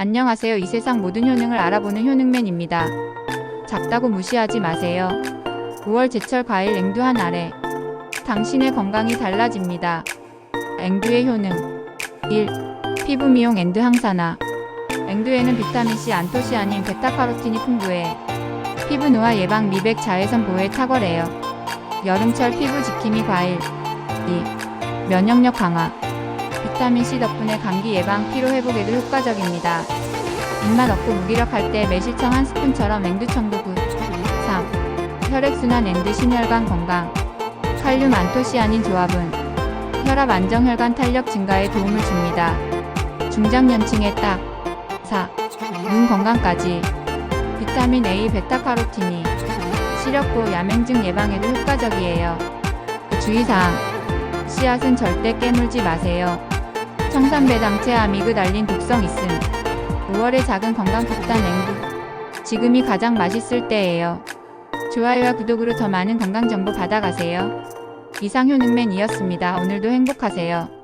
안녕하세요. 이 세상 모든 효능을 알아보는 효능맨입니다. 작다고 무시하지 마세요. 5월 제철 과일 앵두 한 알에 당신의 건강이 달라집니다. 앵두의 효능 1. 피부 미용 앤드 항산화 앵두에는 비타민C, 안토시아닌, 베타카로틴이 풍부해 피부 노화 예방, 미백, 자외선 보호에 탁월해요. 여름철 피부 지킴이 과일 2. 면역력 강화 비타민C 덕분에 감기 예방, 피로 회복에도 효과적입니다. 입맛 없고 무기력할 때 매실청 한 스푼처럼 앵두청도 굿 3. 혈액순환 앤드 심혈관 건강 칼륨 안토시아닌 조합은 혈압 안정 혈관 탄력 증가에 도움을 줍니다. 중장년층에 딱 4. 눈 건강까지 비타민 A, 베타카로틴이 시력고 야맹증 예방에도 효과적이에요. 주의사항 씨앗은 절대 깨물지 마세요. 청산배당체 아미그 달린 독성 있음 5월의 작은 건강 폭탄 앵두 지금이 가장 맛있을 때예요. 좋아요와 구독으로 더 많은 건강 정보 받아가세요. 이상 효능맨이었습니다. 오늘도 행복하세요.